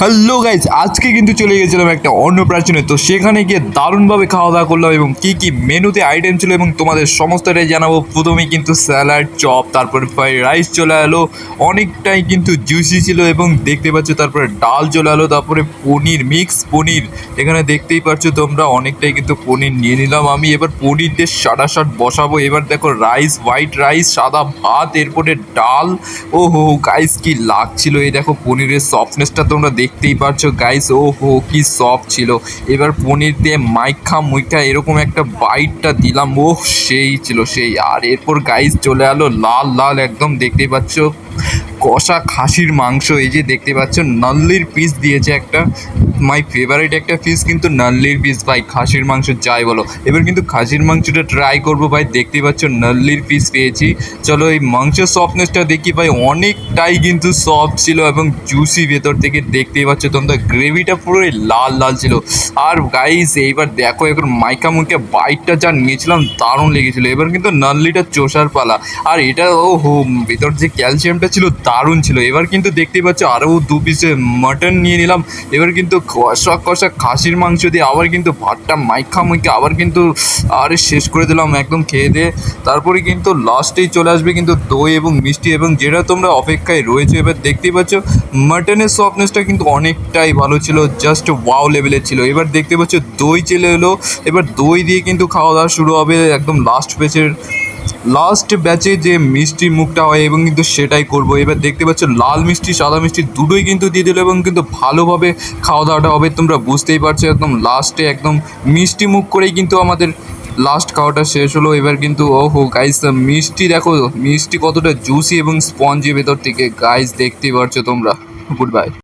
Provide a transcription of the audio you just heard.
Hello guys আজকে কিন্তু চলে গেছিলাম একটা অন্নপ্রাশনে। তো সেখানে গিয়ে দারুণভাবে খাওয়া দাওয়া করলাম এবং কি কি মেনুতে আইটেম ছিল এবং তোমাদের সমস্তটাই জানাব। প্রথমেই কিন্তু স্যালাড চপ তারপরে ফ্রাইড রাইস চলে এলো। অনেকটাই কিন্তু জুসি ছিল এবং দেখতে পাচ্ছ তারপরে ডাল চলে এলো, তারপরে পনির মিক্স পনির। এখানে দেখতেই পাচ্ছ তোমরা অনেকটাই কিন্তু পনির নিয়ে নিলাম আমি। এবার পনির দিয়ে শাট বসাবো। এবার দেখো রাইস হোয়াইট রাইস সাদা ভাত, এরপরে ডাল। ও হো গাইস কি লাগছিল। এই দেখো পনিরের সফটনেসটা তোমরা দেখতেই পারছ গাইস ও হো কি সব ছিল। এবার পনির দিয়ে মাইখা মুইখা এরকম একটা বাইটটা দিলাম ও সেই ছিল, সেই। আর এরপর গাইস চলে এলো লাল লাল, একদম দেখতেই পাচ্ছ। কষা খাসির মাংস, এই যে দেখতে পাচ্ছ, নল্লির পিস দিয়েছে একটা মাই ফেভারিট একটা পিস কিন্তু নল্লির পিস ভাই, খাসির মাংস যাই বলো। এবার কিন্তু খাসির মাংসটা ট্রাই করব, ভাই, দেখতে পাচ্ছ, নল্লির পিস পেয়েছি। চলো এই মাংসের সফটনেসটা দেখি, ভাই, অনেকটাই কিন্তু সফট ছিল এবং জুসি ভেতর থেকে দেখতেই পাচ্ছ তোমরা গ্রেভিটা পুরো লাল লাল ছিল। আর গাইস এইবার দেখো, এখন মাইকা মুখে বাইটটা যা নিয়েছিলাম, দারুণ লেগেছিল। এবার কিন্তু নাল্লিটা চোষার পালা। আর এটা ও হো ভেতর যে ক্যালসিয়ামটা ছিল দারুণ ছিল। এবার কিন্তু দেখতেই পাচ্ছ আরও দু পিসে মাটন নিয়ে নিলাম। এবার কিন্তু কষা কষা খাসির মাংস দিয়ে আবার কিন্তু ভাতটা মাইখা মুইখা আবার কিন্তু আরে শেষ করে দিলাম একদম খেয়ে দিয়ে। তারপরে কিন্তু লাস্টেই চলে আসবে কিন্তু দই এবং মিষ্টি এবং যেটা তোমরা অপেক্ষায় রয়েছে, এবার দেখতেই পাচ্ছ মাটনের সফটনেসটা কিন্তু অনেকটাই ভালো ছিল জাস্ট ওয়াও লেভেলের ছিল। এবার দেখতে পাচ্ছ দই চলে এলো। এবার দই দিয়ে কিন্তু খাওয়া দাওয়া শুরু হবে একদম লাস্ট ব্যাচের লাস্ট ব্যাচে যে মিষ্টি মুখটা হয় এবং কিন্তু সেটাই করব। এবার দেখতে পাচ্ছ, লাল মিষ্টি, সাদা মিষ্টি দুটোই কিন্তু দিয়ে দিল এবং কিন্তু ভালোভাবে খাওয়া দাওয়াটা হবে। তোমরা বুঝতেই পারছ, একদম লাস্টে একদম মিষ্টি মুখ করেই কিন্তু আমাদের লাস্ট খাওয়াটা শেষ হলো। এবার কিন্তু ও হো গাইস মিষ্টি দেখো, মিষ্টি কতটা জুসি এবং স্পঞ্জি ভেতর থেকে। গাইস দেখতেই পারছ তোমরা। Good bye